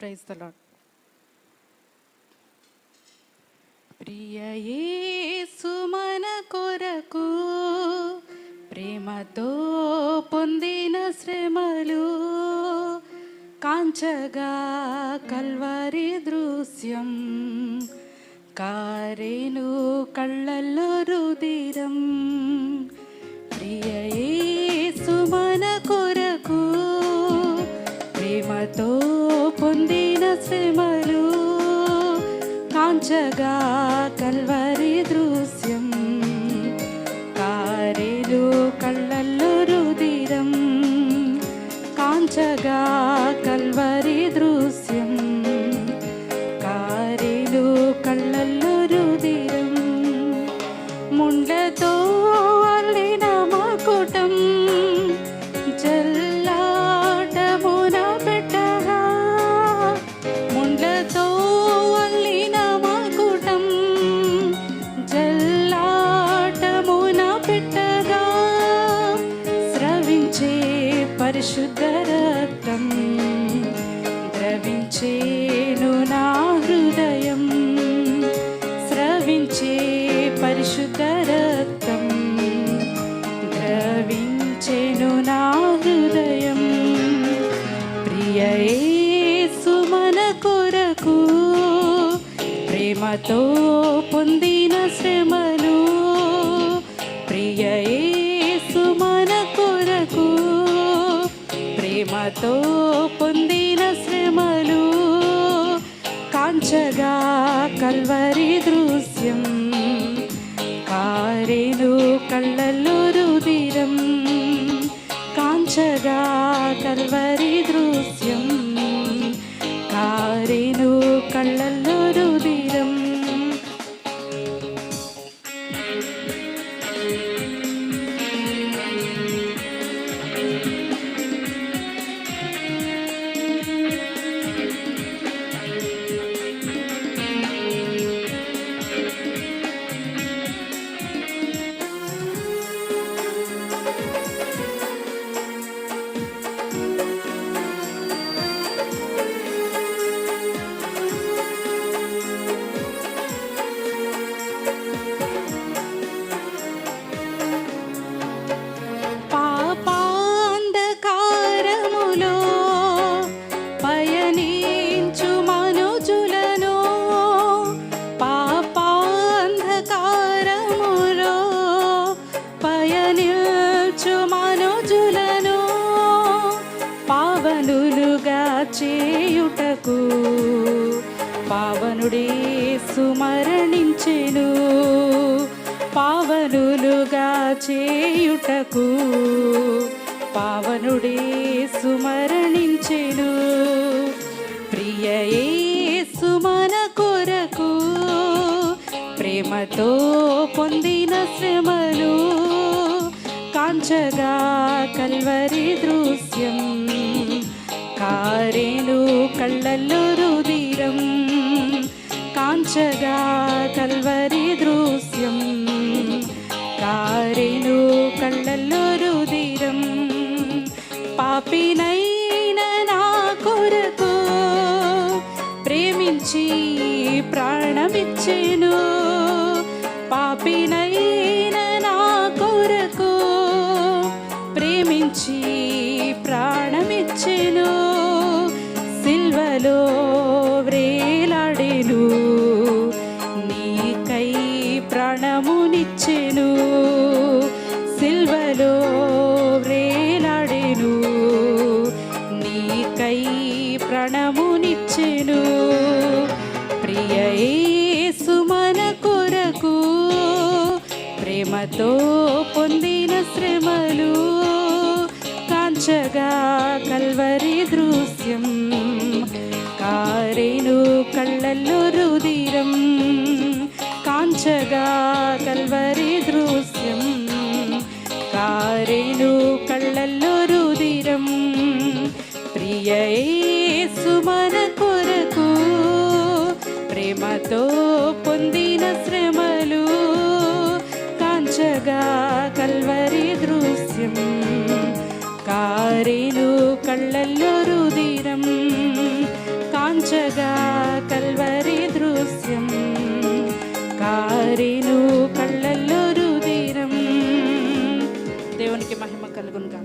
Praise the Lord Priya Sumana కొరకు ప్రేమతో పొందిన శ్రమలు కాంచగా కల్వరి దృశ్యం కారేను కళ్ళల్లో రుదిరం కాంచగా ద్రవించేను నా హృదయం. స్రవించే పరిశుద్ధ రక్తం. ద్రవించెను నా హృదయం. ప్రియ సుమన కొరకు ప్రేమతో పొందిన శ్రమలు. ప్రియ సుమన కొరకు ప్రేమతో కాంచగా కల్వరి దృశ్యం కారేను కళ్ళల్లో రుదిరం కాంచగా కల్వరి చేయుటకు పావనుడే సుమరణించెను పావనులుగా చేయుటకు పావనుడే సుమరణించెను ప్రియయే సుమన కొరకు ప్రేమతో పొందిన శ్రమలు కాంచగా కల్వరి దృశ్యం. కారేను కళ్ళల్లో రుదిరం కాంచగా కల్వరి దృశ్యం కారేను కళ్ళల్లో రుదిరం పాపినైన నా కొరకు ప్రేమించి ప్రాణమిచ్చెను ప్రాణమునిచ్చెను. ప్రియ యేసు మన కొరకు ప్రేమతో పొందిన శ్రమలు కాంచగా కల్వరి దృశ్యం కారేను కళ్ళల్లో రుదిరం కాంచగా ప్రియ సుమన కొరకు ప్రేమతో పొందిన శ్రమలు కాంచగా కల్వరి దృశ్యం కారేను కళ్ళల్లో రుదిరం కాంచగా కల్వరి దృశ్యం కారేను కళ్ళల్లో రుదిరం దేవునికి మహిమ కలుగునుగా